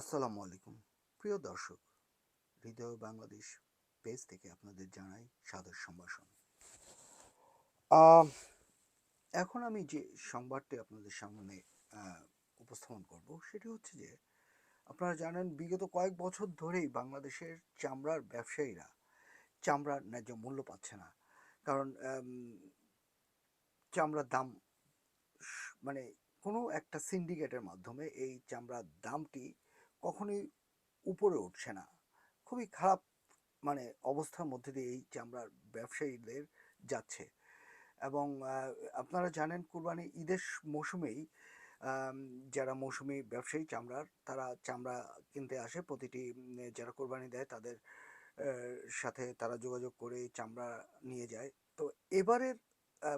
আসসালামু আলাইকুম। প্রিয় দর্শক, হৃদয় বাংলাদেশ পেজ থেকে আপনাদের জানাই সাদর সম্ভাষণ। এখন আমি যে সংবাদটি আপনাদের সামনে উপস্থাপন করব সেটি হচ্ছে যে, আপনারা জানেন বিগত কয়েক বছর ধরেই বাংলাদেশের চামড়ার ব্যবসায়ীরা চামড়ার ন্যায্য মূল্য পাচ্ছে না। কারণ চামড়ার দাম মানে কোনো একটা সিন্ডিকেটের মাধ্যমে এই চামড়ার দামটি কখনোই উপরে উঠছে না। খুবই খারাপ মানে অবস্থার মধ্যে দিয়ে এই চামড়ার ব্যবসায়ীদের যাচ্ছে। এবং আপনারা জানেন কুরবানি ঈদের মৌসুমেই যারা মৌসুমি ব্যবসায়ী চামড়ার, তারা চামড়া কিনতে আসে প্রতিটি যারা কোরবানি দেয় তাদের সাথে তারা যোগাযোগ করে চামড়া নিয়ে যায়। তো এবারের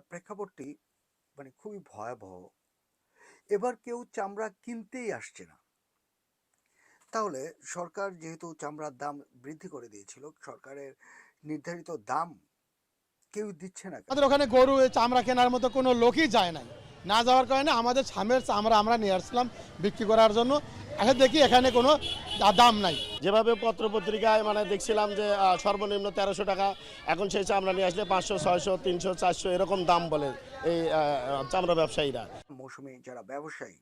প্রেক্ষাপটটি মানে খুবই ভয়াবহ। এবার কেউ চামড়া কিনতেই আসছে না। তাহলে সরকার যেহেতু চামড়ার দাম বৃদ্ধি করে দিয়েছিল সরকারের নির্ধারিত দাম কেউ দিচ্ছে না আমাদের ওখানে গরু চামড়া কেনার মতো কোনো লোকই যায় নাই। না যাওয়ার কারণে আমাদের সামের চামড়া আমরা নিয়ে আসছিলাম বিক্রি করার জন্য। এখন দেখি এখানে কোনো দাম নাই। যেভাবে পত্র পত্রিকায় মানে দেখছিলাম যে সর্বনিম্ন তেরোশো টাকা এখন সেই চামড়া নিয়ে আসলে পাঁচশো ছয়শো তিনশো চারশো এরকম দাম বলে এই চামড়া ব্যবসায়ীরা। মৌসুমি যারা ব্যবসায়ী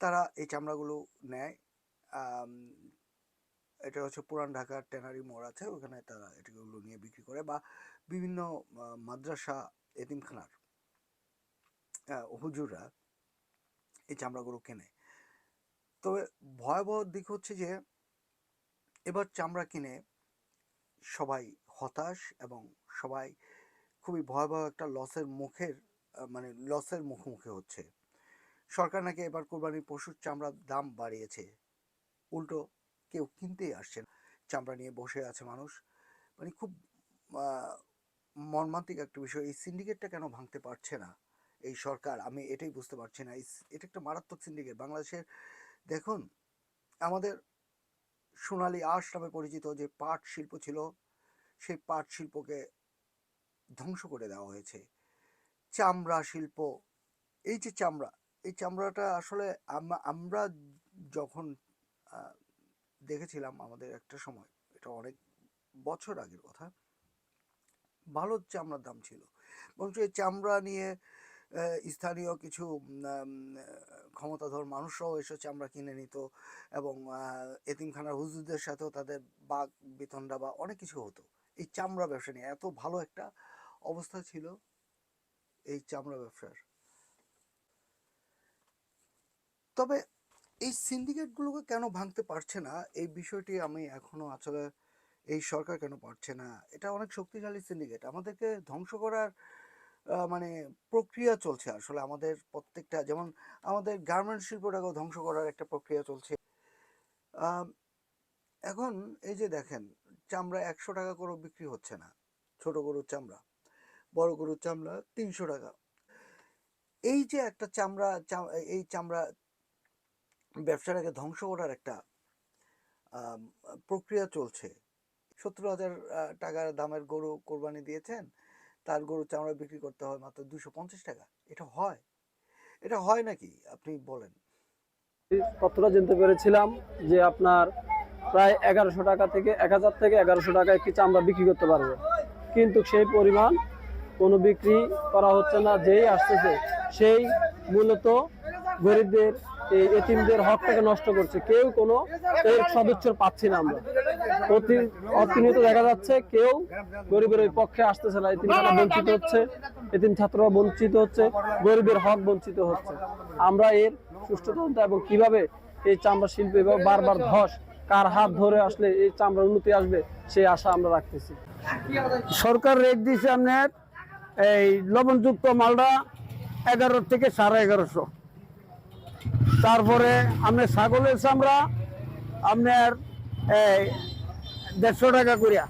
তারা এই চামড়াগুলো নেয়। এটা হচ্ছে পুরান ঢাকার ট্যানারি মোড় আছে ওখানে তারা এটাগুলো নিয়ে বিক্রি করে বা বিভিন্ন মাদ্রাসা এতিমখানার আহ, হুজুররা এই চামড়াগুলো কেনে। তবে ভয়াবহ দিক হচ্ছে যে এবার চামড়া কিনে সবাই হতাশ এবং সবাই খুবই ভয়াবহ একটা লসের মুখের মানে লসের মুখোমুখি হচ্ছে। সরকার নাকি এবার কোরবানির পশুর চামড়ার দাম বাড়িয়েছে। উল্টো কেউ কিনতেই আসছে না। চামড়া নিয়ে বসে আছে মানুষ। মানে খুব মর্মান্তিক একটা বিষয়। এই সিন্ডিকেটটা কেন ভাঙতে পারছে না এই সরকার? আমি এটাই বুঝতে পারছি না। এটা একটা মারাত্মক সিন্ডিকেট বাংলাদেশের, দেখুন, আমাদের সোনালী আঁশ নামে পরিচিত যে পাট শিল্প ছিল, সেই পাট শিল্পকে ধ্বংস করে দেওয়া হয়েছে। চামড়া শিল্প, এই যে চামড়া, এই চামড়াটা আসলে আম- আমরা যখন দেখেছিলাম আমাদের একটা সময়, এটা অনেক বছর আগের কথা ভালো চামড়ার দাম ছিল। বরঞ্চ এই চামড়া নিয়ে স্থানীয় কিছু ক্ষমতাধর মানুষরাও এসে চামড়া কিনে নিত এবং এতিমখানার হুজুরদের সাথেও তাদের বাঘ বিতণ্ডা বা অনেক কিছু হতো। এই চামড়া ব্যবসা নিয়ে এত ভালো একটা অবস্থা ছিল এই চামড়া ব্যবসার। তবে এই সিন্ডিকেটগুলোকে কেন ভাঙতে পারছে না? এই বিষয়টি আমি এখনও আসলে এই সরকার কেন পারছে না? এটা অনেক শক্তিশালী সিন্ডিকেট আমাদেরকে ধ্বংস করার মানে প্রক্রিয়া চলছে আসলে। আমাদের প্রত্যেকটা, যেমন আমাদের গার্মেন্ট শিল্পটাকেও ধ্বংস করার একটা প্রক্রিয়া চলছে। এখন এই যে দেখেন, চামড়া একশো টাকা করে বিক্রি হচ্ছে না। ছোট গরুর চামড়া, বড় গরুর চামড়া তিনশো টাকা। এই যে একটা চামড়া এই চামড়া ব্যবসাটাকে ধ্বংস করার একটা প্রক্রিয়া চলছে। সত্তর হাজার টাকার দামের গরু কোরবানি দিয়েছেন, তার গরু চামড়া বিক্রি করতে হয় মাত্র দুশো পঞ্চাশ টাকা। এটা হয়। এটা হয় নাকি? আপনি বলেন। তথ্যটা জানতে পেরেছিলাম যে আপনার প্রায় এগারোশো টাকা থেকে এক হাজার থেকে এগারোশো টাকা একটি চামড়া বিক্রি করতে পারবে। কিন্তু সেই পরিমাণ কোনো বিক্রি করা হচ্ছে না, যেই আসতেছে, সেই মূলত গরিবদের এই এতিমদের হকটাকে নষ্ট করছে। কেউ কোনো এর সদস্য পাচ্ছি না আমরা। অতিনিয়ত দেখা যাচ্ছে কেউ গরিবের ওই পক্ষে আসতেছে না। এতিমখানা বঞ্চিত হচ্ছে এতিম ছাত্ররা বঞ্চিত হচ্ছে গরিবের হক বঞ্চিত হচ্ছে। আমরা এর সুষ্ঠু তদন্ত এবং কীভাবে এই চামড়া শিল্প এভাবে বারবার ধস কার হাত ধরে আসলে এই চামড়া উন্নতি আসবে সেই আশা আমরা রাখতেছি। সরকার রেট দিয়েছে আপনার এই লবণযুক্ত মালটা এগারো থেকে সাড়ে এগারোশো। তারপরে আপনার ছাগলের চামড়া আপনার এই দেড়শো টাকা করিয়া।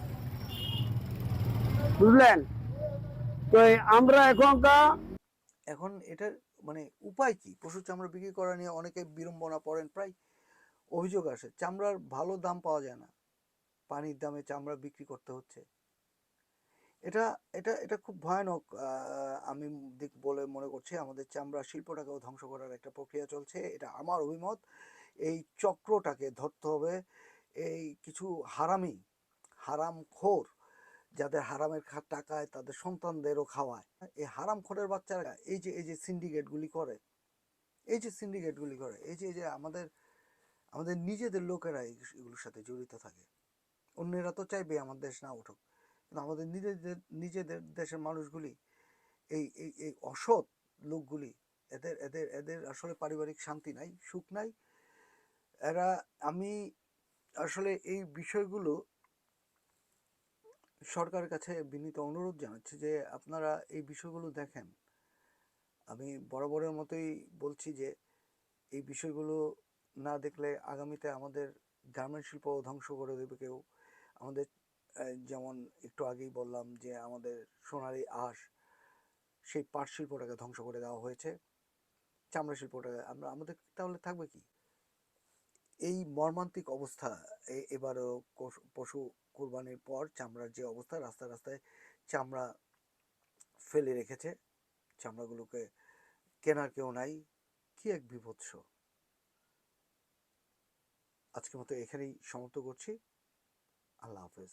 বুঝলেন? তো আমরা এখনকার এখন এটার মানে উপায় কি? পশু চামড়া বিক্রি করা নিয়ে অনেকে বিড়ম্বনা পড়েন, প্রায় অভিযোগ আসে, চামড়ার ভালো দাম পাওয়া যায় না। পানির দামে চামড়া বিক্রি করতে হচ্ছে। এটা এটা এটা খুব ভয়ানক আমি দিক বলে মনে করছি। আমাদের চামড়া শিল্পটাকেও ধ্বংস করার একটা প্রক্রিয়া চলছে। এটা আমার অভিমত। এই চক্রটাকে ধরতে হবে। এই কিছু হারামি খোর যাদের হারামের টাকায় তাদের সন্তানদেরও খাওয়ায়। এই হারাম খোরের বাচ্চারা, এই যে এই যে সিন্ডিকেটগুলি করে, এই যে সিন্ডিকেটগুলি করে, এই যে এই যে আমাদের আমাদের নিজেদের লোকেরা এগুলোর সাথে জড়িত থাকে। অন্যেরা তো চাইবে আমার দেশ না উঠুক। কিন্তু আমাদের নিজেদের নিজেদের দেশের মানুষগুলি, এই এই এই অসৎ লোকগুলি, এদের এদের এদের আসলে পারিবারিক শান্তি নাই, সুখ নাই। এরা, আমি আসলে এই বিষয়গুলো সরকারের কাছে বিনীত অনুরোধ জানাচ্ছি যে আপনারা এই বিষয়গুলো দেখেন। আমি বরাবরের মতোই বলছি যে এই বিষয়গুলো না দেখলে আগামীতে আমাদের গার্মেন্ট শিল্প ধ্বংস করে দেবে কেউ। আমাদের যেমন একটু আগেই বললাম যে আমাদের সোনালী আঁশ, সেই পাট শিল্পটাকে ধ্বংস করে দেওয়া হয়েছে। চামড়া শিল্পটাকে আমরা, আমাদের তাহলে থাকবে কি? এই মর্মান্তিক অবস্থা এবারও পশু কুরবানির পর চামড়ার যে অবস্থা, রাস্তায় রাস্তায় চামড়া ফেলে রেখেছে। চামড়াগুলোকে কেনার কেউ নাই, কি এক বিভৎস। আজকের মতো এখানেই সমাপ্ত করছি। আল্লাহ হাফেজ।